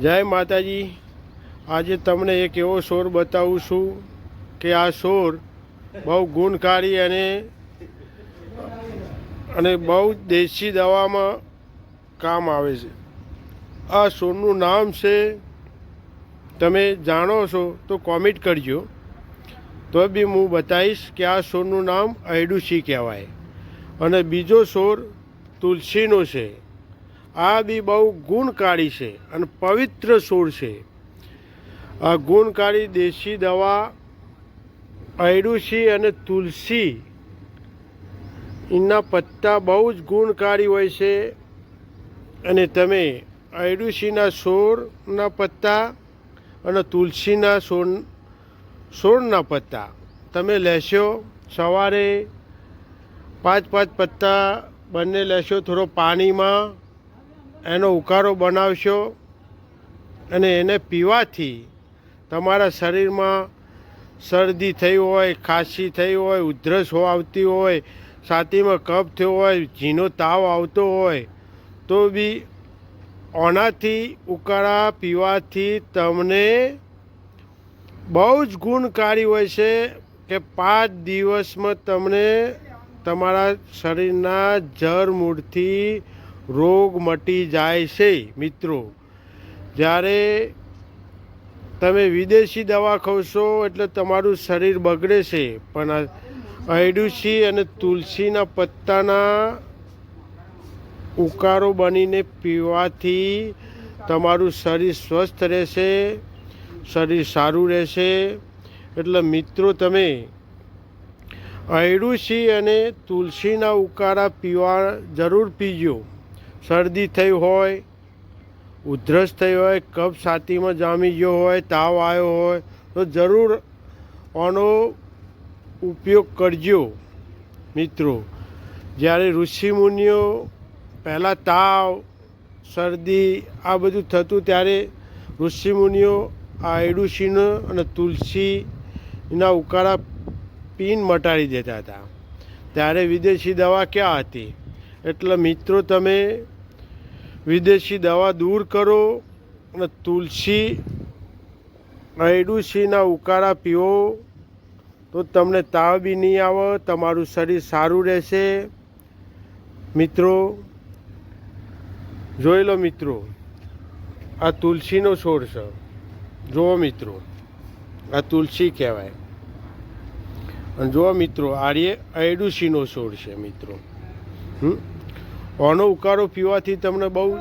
જય માતાજી. આજે તમને એક એવો સોર બતાવું છું કે આ સોર બહુ ગુણકારી અને અને બહુ દેશી દવામાં કામ આવે છે. આ સોરનું નામ છે, તમે જાણો છો તો કોમેન્ટ કરજો. તો બી હું બતાવીશ કે આ સોરનું નામ અયડુસી કહેવાય. અને બીજો સોર તુલસીનો છે. આ બી બહુ ગુણકારી છે અને પવિત્ર છોડ છે. આ ગુણકારી દેશી દવા અયડુસી અને તુલસી, એના પત્તા બહુ જ ગુણકારી હોય છે. અને તમે અયડુસીના છોડના પત્તા અને તુલસીના છોડ છોડના પત્તા તમે લેશો સવારે પાંચ પાંચ પત્તા બંને લેશો થોડો પાણીમાં એનો ઉકાળો બનાવશો અને એને પીવાથી તમારા શરીરમાં શરદી થઈ હોય, ખાંસી થઈ હોય, ઉધરસ આવતી હોય, છાતીમાં કફ થયો હોય ઝીનો તાવ આવતો હોય, તો બી ઓનાથી ઉકાળા પીવાથી તમને બહુ જ ગુણકારી હોય છે કે પાંચ દિવસમાં તમને તમારા શરીરના જળ મૂળથી રોગ મટી જાય છે, મિત્રો. જ્યારે તમે વિદેશી દવા ખાવશો એટલે તમારું શરીર બગડે છે. પણ અયડુસી અને તુલસીના પત્તાના ઉકારો બનીને પીવાથી તમારું શરીર સ્વસ્થ રહેશે, શરીર સારું રહેશે. એટલે મિત્રો, તમે અયડુસી અને તુલસીના ઉકાળા પીવા જરૂર પીજો. શરદી થઈ હોય, ઉધરસ થઈ હોય, કફ છાતીમાં જામી ગયો હોય, તાવ આવ્યો હોય, તો જરૂર આનો ઉપયોગ કરજો, મિત્રો. જ્યારે ઋષિમુનિઓ પહેલાં તાવ, શરદી, આ બધું થતું ત્યારે ઋષિમુનિઓ આ એડુસીનો અને તુલસીના ઉકાળા પીન મટાડી દેતા હતા. ત્યારે વિદેશી દવા ક્યાં હતી? એટલે મિત્રો, તમે વિદેશી દવા દૂર કરો અને તુલસી એડુસીના ઉકાળા પીઓ, તો તમને તાવ બી નહીં આવે, તમારું શરીર સારું રહેશે. મિત્રો, જોઈ લો મિત્રો, આ તુલસીનો છોડ છે. જુઓ મિત્રો, આ તુલસી કહેવાય. અને જુઓ મિત્રો આર્ય એડુસીનો છોડ છે મિત્રો. હમ? આનો ઉકાળો પીવાથી તમને બહુ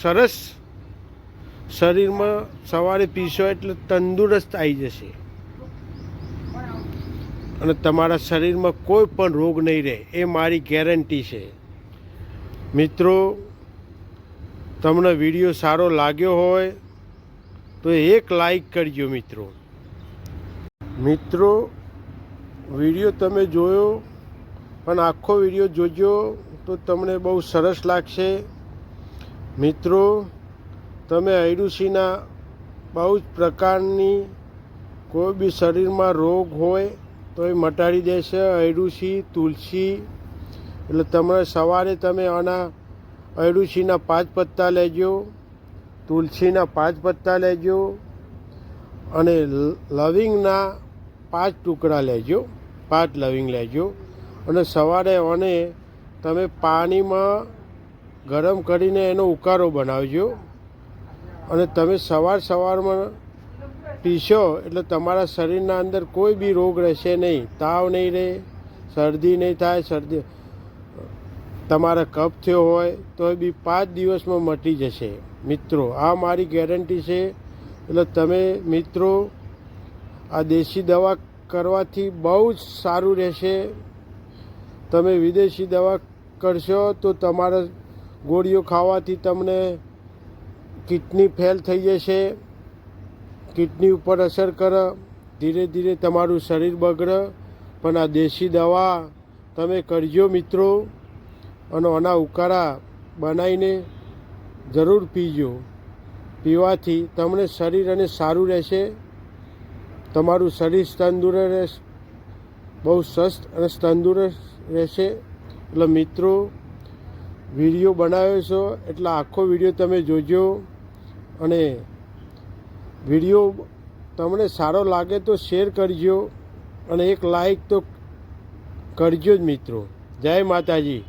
સરસ શરીરમાં સવારે પીશો એટલે તંદુરસ્ત આવી જશે. અને તમારા શરીરમાં કોઈ પણ રોગ નહીં રહે, એ મારી ગેરંટી છે. મિત્રો, તમને વીડિયો સારો લાગ્યો હોય તો એક લાઈક કરજો મિત્રો. મિત્રો, વીડિયો તમે જોયો પણ આખો વીડિયો જોજો. તો તમને બહુ સરસ લાગશે. મિત્રો, તમે અયડુસીના બહુ જ પ્રકારની કોઈ બી શરીરમાં રોગ હોય તો એ મટાડી દેશે અયડુસી તુલસી. એટલે તમે સવારે તમે આના અયડુસીના પાંચ પત્તા લેજો, તુલસીના પાંચ પત્તા લેજો અને લવિંગના પાંચ ટુકડા લેજો, પાંચ લવિંગ લેજો. અને સવારે આને તમે પાણીમાં ગરમ કરીને એનો ઉકાળો બનાવજો અને તમે સવાર સવારમાં પીશો એટલે તમારા શરીરના અંદર કોઈ બી રોગ રહેશે નહીં. તાવ નહીં રહે, શરદી નહીં થાય, શરદી તમારા કફ થયો હોય તો બી પાંચ દિવસમાં મટી જશે. મિત્રો, આ મારી ગેરંટી છે. એટલે તમે મિત્રો, આ દેશી દવા કરવાથી બહુ જ સારું રહેશે. તમે વિદેશી દવા કરશો તો તમારે ગોળીઓ ખાવાથી તમને કિડની ફેલ થઈ જશે, કિડની ઉપર અસર કરે, ધીરે ધીરે તમારું શરીર બગડે. પણ આ દેશી દવા તમે કરજો મિત્રો, અને આના ઉકાળા બનાવીને જરૂર પીજો. પીવાથી તમને શરીર અને સારું રહેશે. તમારું શરીર તંદુરસ્ત, બહુ સ્વસ્થ અને તંદુરસ્ત રહેશે. એટલે મિત્રો, વીડિયો બનાવ્યો છો એટલે આખો વીડિયો તમે જોજો અને વીડિયો તમને સારો લાગે તો શેર કરજો અને એક લાઈક તો કરજો જ મિત્રો. જય માતાજી.